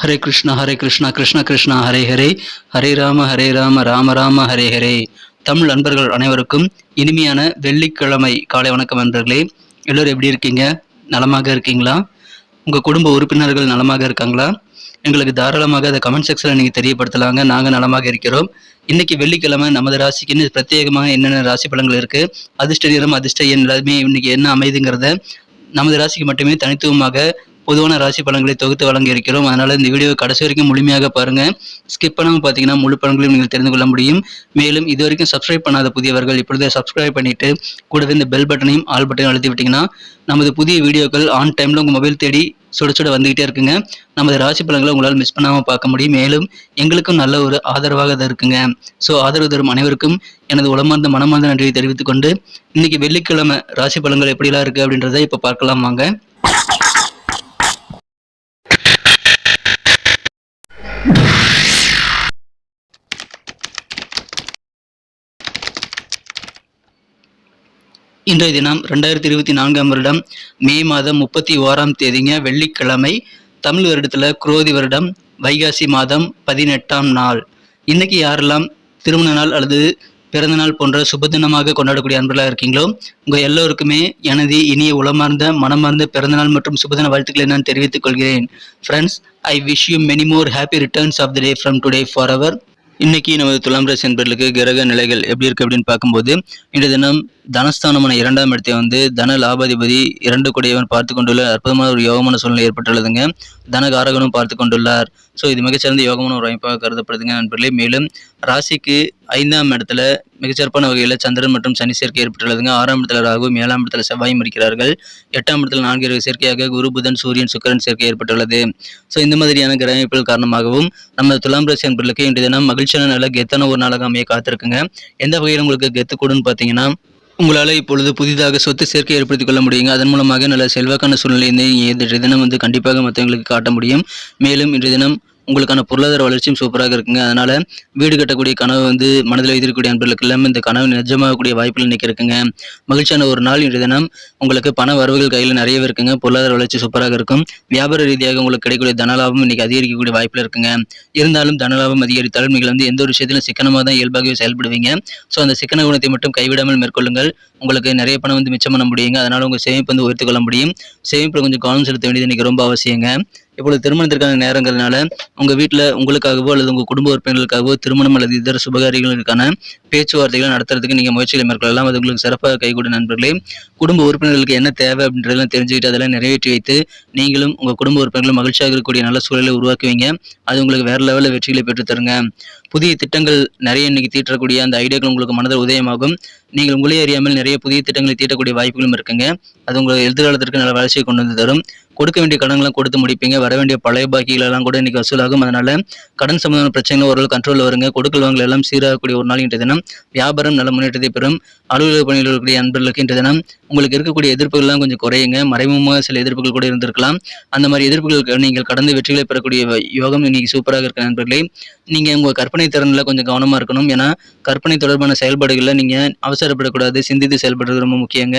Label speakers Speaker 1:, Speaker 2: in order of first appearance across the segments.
Speaker 1: ஹரே கிருஷ்ணா ஹரே கிருஷ்ணா கிருஷ்ண கிருஷ்ணா ஹரே ஹரே. ஹரே ராம ஹரே ராம ராம ராம ஹரே ஹரே. தமிழ் நண்பர்கள் அனைவருக்கும் இனிமையான வெள்ளிக்கிழமை காலை வணக்கம் நண்பர்களே. எல்லோரும் எப்படி இருக்கீங்க? நலமாக இருக்கீங்களா? உங்கள் குடும்ப உறுப்பினர்கள் நலமாக இருக்காங்களா? எங்களுக்கு தாராளமாக அதை கமெண்ட் செக்ஷனில் நீங்கள் தெரியப்படுத்தலாங்க. நாங்கள் நலமாக இருக்கிறோம். இன்னைக்கு வெள்ளிக்கிழமை நமது ராசிக்குன்னு பிரத்யேகமாக என்னென்ன ராசி பலன்கள் இருக்குது அதிர்ஷ்ட நிறம் அதிர்ஷ்ட எண் எல்லாமே இன்னைக்கு என்ன அமைதுங்கிறத நமது ராசிக்கு மட்டுமே தனித்துவமாக பொதுவான ராசி பலன்களை தொகுத்து வழங்க இருக்கிறோம். அதனால இந்த வீடியோ கடைசி வரைக்கும் முழுமையாக பாருங்க. ஸ்கிப் பண்ணாமல் பார்த்தீங்கன்னா முழு பலன்களையும் நீங்கள் தெரிந்து கொள்ள முடியும். மேலும் இது வரைக்கும் சப்ஸ்கிரைப் பண்ணாத புதியவர்கள் இப்பொழுதே சப்ஸ்கிரைப் பண்ணிட்டு கூடவே இந்த பெல் பட்டனையும் ஆல் பட்டனையும் அழுத்தி விட்டீங்கன்னா நமது புதிய வீடியோக்கள் ஆன் டைம்ல உங்கள் மொபைல் தேடி சுட சுட வந்துகிட்டே இருக்குங்க. நமது ராசி பலன்களை உங்களால் மிஸ் பண்ணாமல் பார்க்க முடியும். மேலும் எங்களுக்கும் நல்ல ஒரு ஆதரவாக தான் இருக்குங்க. ஸோ ஆதரவு தரும் அனைவருக்கும் எனது உளமார்ந்த மனமார்ந்த நன்றியை தெரிவித்துக்கொண்டு இன்னைக்கு வெள்ளிக்கிழமை ராசி பலன்கள் எப்படிலாம் இருக்குது அப்படின்றத இப்போ பார்க்கலாம் வாங்க. இன்றைய தினம் ரெண்டாயிரத்தி இருபத்தி நான்காம் வருடம் மே மாதம் முப்பத்தி ஓராம் தேதிங்க வெள்ளிக்கிழமை தமிழ் வருடத்தில் குரோதி வருடம் வைகாசி மாதம் பதினெட்டாம் நாள். இன்னைக்கு யாரெல்லாம் திருமண நாள் அல்லது பிறந்தநாள் போன்ற சுபதினமாக கொண்டாடக்கூடிய அன்பர்களாக இருக்கீங்களோ உங்கள் எல்லோருக்குமே எனது இனிய உளமார்ந்த மனமார்ந்த பிறந்தநாள் மற்றும் சுபதின வாழ்த்துக்களை நான் தெரிவித்துக் கொள்கிறேன். Friends I wish you many more happy returns of the day from today for அவர் இன்னைக்கு நமது துலாம் ராசி என்பர்களுக்கு கிரக நிலைகள் எப்படி இருக்கு அப்படின்னு பார்க்கும்போது இன்றைய தினம் தனஸ்தானமான இரண்டாம் இடத்தை வந்து தன லாபாதிபதி இரண்டு கொடியவன் பார்த்து கொண்டுள்ள அற்புதமான ஒரு யோகமான சூழ்நிலை ஏற்பட்டுள்ளதுங்க. தனகாரகனும் பார்த்து கொண்டுள்ளார். ஸோ இது மிகச்சிறந்த யோகமான ஒரு அமைப்பாக கருதப்படுதுங்க நண்பர்களே. மேலும் ராசிக்கு ஐந்தாம் இடத்துல மிகச்சிறப்பான வகையில் சந்திரன் மற்றும் சனி சேர்க்கை ஏற்பட்டுள்ளதுங்க. ஆறாம் இடத்துல ராகுவும் ஏழாம் இடத்துல செவ்வாயும் இருக்கிறார்கள். எட்டாம் இடத்துல நான்கு கிரக சேர்க்கையாக குரு புதன் சூரியன் சுக்கரன் சேர்க்கை ஏற்பட்டுள்ளது. ஸோ இந்த மாதிரியான கிரகமைப்புகள் காரணமாகவும் நம்ம துலாம் ராசி நண்பர்களுக்கு இன்றைய தினம் மகிழ்ச்சியான நல்ல கெத்தான ஒரு நாளாக அமைய காத்திருக்குங்க. எந்த வகையில் உங்களுக்கு கெத்து கூடுன்னு பார்த்தீங்கன்னா உங்களால் இப்பொழுது புதிதாக சொத்து சேர்க்கை ஏற்படுத்திக் கொள்ள முடியுங்க. அதன் மூலமாக நல்ல செல்வாக்கான சூழ்நிலையை இன்றைய தினம் வந்து கண்டிப்பாக மற்றவங்களுக்கு காட்ட முடியும். மேலும் இன்றைய தினம் உங்களுக்கான பொருளாதார வளர்ச்சியும் சூப்பராக இருக்குங்க. அதனால வீடு கட்டக்கூடிய கனவு வந்து மனதில் வைத்திருக்கக்கூடிய அன்பர்களுக்கு எல்லாமே இந்த கனவு நிஜமாகக்கூடிய வாய்ப்புகள் இன்றைக்கி இருக்குங்க. மகிழ்ச்சியான ஒரு நாள் இன்றைய தினம். உங்களுக்கு பண வரவுகள் கையில் நிறையவே இருக்குங்க. பொருளாதார வளர்ச்சி சூப்பராக இருக்கும். வியாபார ரீதியாக உங்களுக்கு கிடைக்கக்கூடிய தனலாபம் இன்னைக்கு அதிகரிக்கக்கூடிய வாய்ப்பில் இருக்குங்க. இருந்தாலும் தனலாபம் அதிகரித்தாலும் நீங்கள் வந்து எந்த ஒரு விஷயத்திலும் சிக்கனமாக தான் இயல்பாகவே செயல்படுவீங்க. ஸோ அந்த சிக்கன குணத்தை மட்டும் கைவிடாமல் மேற்கொள்ளுங்கள். உங்களுக்கு நிறைய பணம் வந்து மிச்சம் பண்ண முடியுங்க. அதனால உங்கள் சேமிப்பு வந்து உயர்த்து கொள்ள முடியும். சேமிப்பில் கொஞ்சம் கவனம் செலுத்த வேண்டியது இன்னைக்கு ரொம்ப அவசியங்க. இப்பொழுது திருமணத்திற்கான நேரங்கிறதுனால உங்கள் வீட்டில் உங்களுக்காகவோ அல்லது உங்கள் குடும்ப உறுப்பினர்களுக்காகவோ திருமணம் அல்லது இதர சுபகாரியங்களுக்கான பேச்சுவார்த்தைகளை நடத்துறதுக்கு நீங்கள் முயற்சிகளை மேற்கொள்ளலாம். அது உங்களுக்கு சிறப்பாக கைகூடும் நண்பர்களே. குடும்ப உறுப்பினர்களுக்கு என்ன தேவை அப்படின்றதெல்லாம் தெரிஞ்சுக்கிட்டு அதெல்லாம் நிறைவேற்றி வைத்து நீங்களும் உங்கள் குடும்ப உறுப்பினர்களும் மகிழ்ச்சியாக இருக்கக்கூடிய நல்ல சூழலை உருவாக்குவீங்க. அது உங்களுக்கு வேற லெவலில் வெற்றிகளை பெற்றுத்தருங்க. புதிய திட்டங்கள் நிறைய இன்னைக்கு தீட்டக்கூடிய அந்த ஐடியாக்கள் உங்களுக்கு மனதில் உதயமாகும். நீங்கள் உங்களே அறியாமல் நிறைய புதிய திட்டங்களை தீட்டக்கூடிய வாய்ப்புகளும் இருக்குங்க. அது உங்கள் எதிர்காலத்திற்கு நல்ல வளர்ச்சியை கொண்டு வந்து தரும். கொடுக்க வேண்டிய கடன்கள்லாம் கொடுத்து முடிப்பீங்க. வர வேண்டிய பழைய பாக்கிகள் எல்லாம் கூட இன்னைக்கு வசூலாகும். அதனால கடன் சம்பந்தமான பிரச்சனைகள் ஓரளவு கண்ட்ரோல் வருங்க. கொடுக்கல் வாங்கல் எல்லாம் சீராகக்கூடிய ஒரு நாள் இன்றைய தினம். வியாபாரம் நல்ல முன்னேற்றத்தை பெறும். அலுவலக பணியில் இருக்கக்கூடிய அன்பர்களுக்கு இன்றைய தினம் உங்களுக்கு இருக்கக்கூடிய எதிர்ப்புகள்லாம் கொஞ்சம் குறையுங்க. மறைமுகமாக சில எதிர்ப்புகள் கூட இருந்திருக்கலாம். அந்த மாதிரி எதிர்ப்புகளுக்கு நீங்கள் கடந்து வெற்றிகளை பெறக்கூடிய யோகம் இன்னைக்கு சூப்பராக இருக்க நண்பர்களே. நீங்க உங்க கற்பனை திறனில் கொஞ்சம் கவனமா இருக்கணும். ஏன்னா கற்பனை தொடர்பான செயல்பாடுகளில் நீங்க அவசரப்படக்கூடாது. சிந்தித்து செயல்படுறது ரொம்ப முக்கியங்க.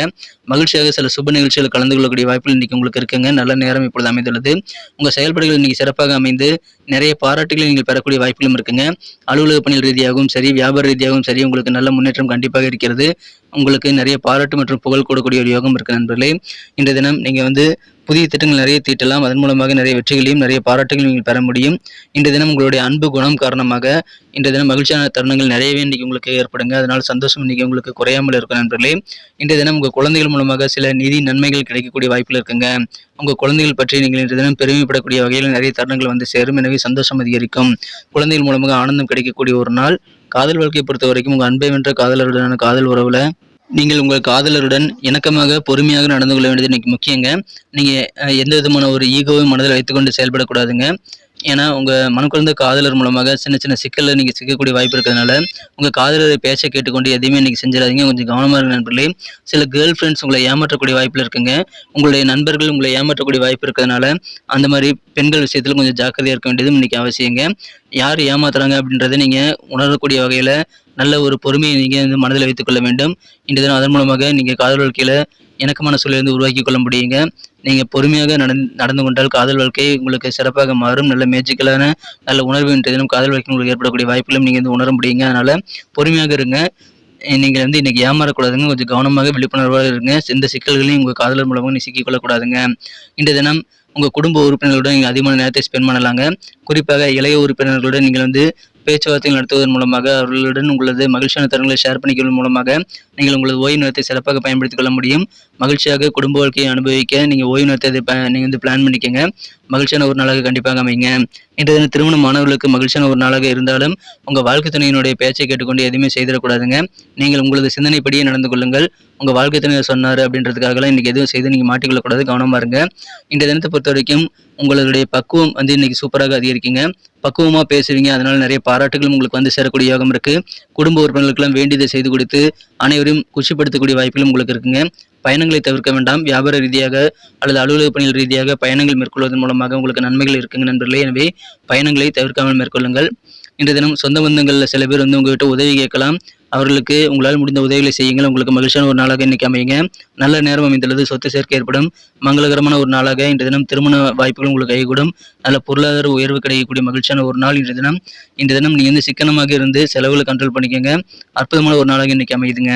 Speaker 1: மகிழ்ச்சியாக சில சுப நிகழ்ச்சிகள் கலந்து கொள்ளக்கூடிய வாய்ப்புகள் இன்னைக்கு உங்களுக்கு இருக்குங்க. நல்ல நேரம் இப்பொழுது அமைந்துள்ளது. உங்க செயல்பாடுகள் இன்னைக்கு சிறப்பாக அமைந்து நிறைய பாராட்டுகளை நீங்கள் பெறக்கூடிய வாய்ப்புகளும் இருக்குங்க. அலுவலக பணிகள் ரீதியாகவும் சரி வியாபார ரீதியாகவும் சரி உங்களுக்கு நல்ல முன்னேற்றம் கண்டிப்பாக இருக்கிறது. உங்களுக்கு நிறைய பாராட்டு மற்றும் புகழ் கூடக்கூடிய ஒரு யோகம் இருக்கு நண்பர்களே. இன்றைய தினம் நீங்கள் வந்து புதிய திட்டங்கள் நிறைய தீட்டலாம். அதன் மூலமாக நிறைய வெற்றிகளையும் நிறைய பாராட்டுகளையும் நீங்கள் பெற முடியும். இன்றைய தினம் உங்களுடைய அன்பு குணம் காரணமாக இன்றைய தினம் மகிழ்ச்சியான தருணங்கள் நிறையவே இன்றைக்கி உங்களுக்கு ஏற்படுங்க. அதனால் சந்தோஷம் இன்றைக்கி உங்களுக்கு குறையாமல் இருக்கும் நண்பர்களே. இன்றைய தினம் உங்கள் குழந்தைகள் மூலமாக சில நிதி நன்மைகள் கிடைக்கக்கூடிய வாய்ப்பில் இருக்குங்க. உங்கள் குழந்தைகள் பற்றி நீங்கள் இன்றைய தினம் பெருமைப்படக்கூடிய வகையில் நிறைய தருணங்கள் வந்து சேரும். எனவே சந்தோஷம் அதிகரிக்கும். குழந்தைகள் மூலமாக ஆனந்தம் கிடைக்கக்கூடிய ஒரு நாள். காதல் வாழ்க்கையை பொறுத்த வரைக்கும் உங்கள் அன்பை வென்ற காதலருடனான காதல் உறவுல நீங்கள் உங்கள் காதலருடன் இணக்கமாக பொறுமையாக நடந்து கொள்ள வேண்டியது இன்னைக்கு முக்கியங்க. நீங்கள் எந்த விதமான ஒரு ஈகோவையும் மனதில் வைத்துக்கொண்டு செயல்படக்கூடாதுங்க. ஏன்னா உங்கள் மனக்குழந்த காதலர் மூலமாக சின்ன சின்ன சிக்கலில் நீங்கள் சிக்கக்கூடிய வாய்ப்பு இருக்கிறதுனால உங்கள் காதலரை பேச கேட்டுக்கொண்டு எதையுமே நீங்கள் செஞ்சிடாதீங்க. கொஞ்சம் கவனமாக இருக்க நண்பர்களே. சில கேர்ள் ஃப்ரெண்ட்ஸ் உங்களை ஏமாற்றக்கூடிய வாய்ப்பில் இருக்குங்க. உங்களுடைய நண்பர்கள் உங்களை ஏமாற்றக்கூடிய வாய்ப்பு இருக்கிறதுனால அந்த மாதிரி பெண்கள் விஷயத்தில் கொஞ்சம் ஜாக்கிரதையாக இருக்க வேண்டியதும் இன்றைக்கி அவசியங்க. யார் ஏமாத்துறாங்க அப்படின்றத நீங்கள் உணரக்கூடிய வகையில் நல்ல ஒரு பொறுமையை நீங்கள் வந்து மனதில் வைத்துக்கொள்ள வேண்டும். இன்று தினம் அதன் மூலமாக நீங்கள் காதல் வாழ்க்கையில் இணக்கமான சூழலை வந்து உருவாக்கி கொள்ள முடியுங்க நீங்கள் பொறுமையாக நடந் நடந்து கொண்டால் காதல் வாழ்க்கை உங்களுக்கு சிறப்பாக மாறும். நல்ல மேஜிக்கலான நல்ல உணர்வு இன்றைய தினம் காதல் வாழ்க்கை உங்களுக்கு ஏற்படக்கூடிய வாய்ப்புகளும் நீங்கள் வந்து உணர முடியுங்க அதனால் பொறுமையாக இருங்க. நீங்கள் வந்து இன்றைக்கி ஏமாறக்கூடாதுங்க. கொஞ்சம் கவனமாக விழிப்புணர்வாக இருங்க. எந்த சிக்கல்களையும் உங்கள் காதலர் மூலமாக நீ சிக்கிக்கொள்ளக்கூடாதுங்க இன்றைய தினம் உங்கள் குடும்ப உறுப்பினர்களுடன் நீங்கள் அதிகமான நேரத்தை ஸ்பெண்ட் பண்ணலாங்க. குறிப்பாக இளைய உறுப்பினர்களுடன் நீங்கள் வந்து பேச்சுவார்த்தை நடத்துவதன் மூலமாக அவர்களுடன் உங்களது மகிழ்ச்சியான தருணங்களை ஷேர் பண்ணிக்கிறது மூலமாக நீங்கள் உங்களது ஓய்வு நேரத்தை சிறப்பாக பயன்படுத்திக் கொள்ள முடியும். மகிழ்ச்சியாக குடும்ப வாழ்க்கையை அனுபவிக்க நீங்கள் ஓய்வு நேரத்தை நீங்கள் வந்து பிளான் பண்ணிக்கங்க. மகிழ்ச்சியான ஒரு நாளாக கண்டிப்பாக அமைங்க இன்றைய தினம் திருமண மாணவர்களுக்கு மகிழ்ச்சியான ஒரு நாளாக இருந்தாலும் உங்கள் வாழ்க்கை துணையினுடைய பேச்சை கேட்டுக்கொண்டு எதுவுமே செய்திடக்கூடாதுங்க. நீங்கள் உங்களது சிந்தனைப்படியே நடந்து கொள்ளுங்கள். உங்கள் வாழ்க்கை துணையை சொன்னார் அப்படின்றதுக்காகலாம் இன்றைக்கி எதுவும் செய்து நீங்கள் மாட்டிக்கொள்ளக்கூடாது. கவனமாக இருங்க. இன்றைய தினத்தை பொறுத்த வரைக்கும் உங்களுடைய பக்குவம் வந்து இன்னைக்கு சூப்பராக அதிகரிக்குங்க. பக்குவமாக பேசுவீங்க. அதனால நிறைய பாராட்டுகளும் உங்களுக்கு வந்து சேரக்கூடிய யோகம் இருக்குது குடும்ப உறுப்பினர்களுக்கெல்லாம் வேண்டியதை செய்து கொடுத்து அனைவரையும் குஷிப்படுத்தக்கூடிய வாய்ப்புகளும் உங்களுக்கு இருக்குங்க. பயணங்களை தவிர்க்க வேண்டாம். வியாபார ரீதியாக அல்லது அலுவலக பணிகள் ரீதியாக பயணங்கள் மேற்கொள்வதன் மூலமாக உங்களுக்கு நன்மைகள் இருக்குங்க நண்பர்களே. எனவே பயணங்களை தவிர்க்காமல் மேற்கொள்ளுங்கள். இன்றைய தினம் சொந்த பந்தங்களில் சில பேர் வந்து உங்கள்கிட்ட உதவி கேட்கலாம். அவர்களுக்கு உங்களால் முடிந்த உதவிகளை செய்யுங்கள். உங்களுக்கு மகிழ்ச்சியான ஒரு நாளாக இன்னைக்கு அமையுங்க. நல்ல நேரம் அமைந்துள்ளது. சொத்து சேர்க்கை ஏற்படும். மங்களகரமான ஒரு நாளாக இன்றைய தினம் திருமண வாய்ப்புகள் உங்களுக்கு கைகூடும். நல்ல பொருளாதார உயர்வு கிடைக்கக்கூடிய மகிழ்ச்சியான ஒரு நாள் இன்றைய தினம். இன்றைய தினம் நீங்கள் வந்து சிக்கனமாக இருந்து செலவுகளை கண்ட்ரோல் பண்ணிக்கோங்க. அற்புதமான ஒரு நாளாக இன்னைக்கு அமையுதுங்க.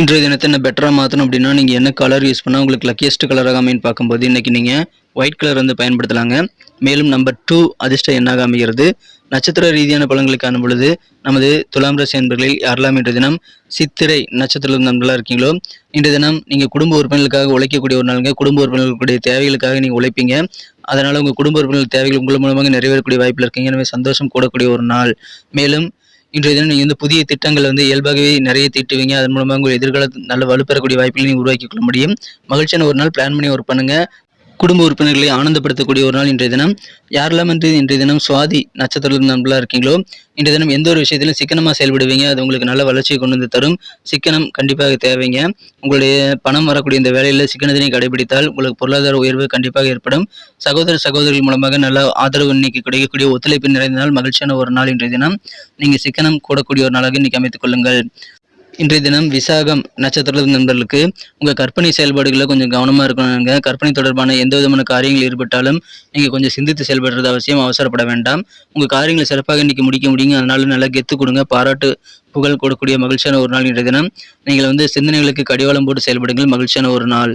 Speaker 1: இன்றைய தினத்தை என்ன பெட்டராக மாற்றணும் அப்படின்னா நீங்கள் என்ன கலர் யூஸ் பண்ணால் உங்களுக்கு லக்கியஸ்ட் கலராக அமைன்னு பார்க்கும்போது இன்றைக்கி நீங்கள் ஒயிட் கலர் வந்து பயன்படுத்தலாங்க. மேலும் நம்பர் டூ அதிர்ஷ்ட என்னாக அமைகிறது? நட்சத்திர ரீதியான பலன்களை காணும் பொழுது நமது துலாம் ராசி அன்பர்களில் யாரெல்லாம் இன்றைய தினம் சித்திரை நட்சத்திரம் நண்பர்களாக இருக்கீங்களோ இன்றைய தினம் நீங்கள் குடும்ப உறுப்பினர்களுக்காக உழைக்கக்கூடிய ஒரு நாளுங்க. குடும்ப உறுப்பினர்களுடைய தேவைகளுக்காக நீங்கள் உழைப்பீங்க. அதனால் உங்கள் குடும்ப உறுப்பினர்கள் தேவைகள் உங்கள் மூலமாக நிறைவேறக்கூடிய வாய்ப்பில் இருக்கீங்க. எனவே சந்தோஷம் கூடக்கூடிய ஒரு நாள். மேலும் இன்றைய தினம் நீங்கள் வந்து புதிய திட்டங்கள் வந்து இயல்பாகவே நிறைய தீட்டுவீங்க. அதன் மூலமாக உங்கள் எதிர்கால நல்ல வலுப்பெறக்கூடிய வாய்ப்புகளை நீங்கள் உருவாக்கி கொள்ள முடியும். மகிழ்ச்சியான ஒரு நாள். பிளான் பண்ணி ஒர்க் பண்ணுங்க. குடும்ப உறுப்பினர்களை ஆனந்தப்படுத்தக்கூடிய ஒரு நாள் இன்றைய தினம். யாரெல்லாம் வந்து இன்றைய தினம் சுவாதி நட்சத்திரம் நண்பர்களாக இருக்கீங்களோ இன்றைய தினம் எந்த ஒரு விஷயத்திலும் சிக்கனமாக செயல்படுவீங்க அது உங்களுக்கு நல்ல வளர்ச்சியை கொண்டு வந்து தரும். சிக்கனம் கண்டிப்பாக தேவைங்க. உங்களுடைய பணம் வரக்கூடிய இந்த வேலையில் சிக்கனத்தினை கடைபிடித்தால் உங்களுக்கு பொருளாதார உயர்வு கண்டிப்பாக ஏற்படும். சகோதர சகோதரிகள் மூலமாக நல்ல ஆதரவு இன்னைக்கு கிடைக்கக்கூடிய ஒத்துழைப்பு நிறைந்த நாள் மகிழ்ச்சியான ஒரு நாள் இன்றைய தினம். நீங்கள் சிக்கனம் கூடக்கூடிய ஒரு நாளாக இன்னைக்கு அமைத்துக் கொள்ளுங்கள். இன்றைய தினம் விசாகம் நட்சத்திர நண்பர்களுக்கு உங்கள் கற்பனை செயல்பாடுகளில் கொஞ்சம் கவனமாக இருக்கணுங்க. கற்பனை தொடர்பான எந்த விதமான காரியங்கள் ஈடுபட்டாலும் நீங்கள் கொஞ்சம் சிந்தித்து செயல்படுறது அவசியம் அவசரப்பட வேண்டாம். உங்கள் காரியங்களை சிறப்பாக இன்றைக்கி முடிக்க முடியுங்க. அதனால நல்லா கெத்து கொடுங்க. பாராட்டு புகழ் கொடுக்கக்கூடிய மகிழ்ச்சியான ஒரு நாள் இன்றைய தினம். நீங்கள் வந்து சிந்தனைகளுக்கு கடிவாளம் போட்டு செயல்படுங்கள். மகிழ்ச்சியான ஒரு நாள்.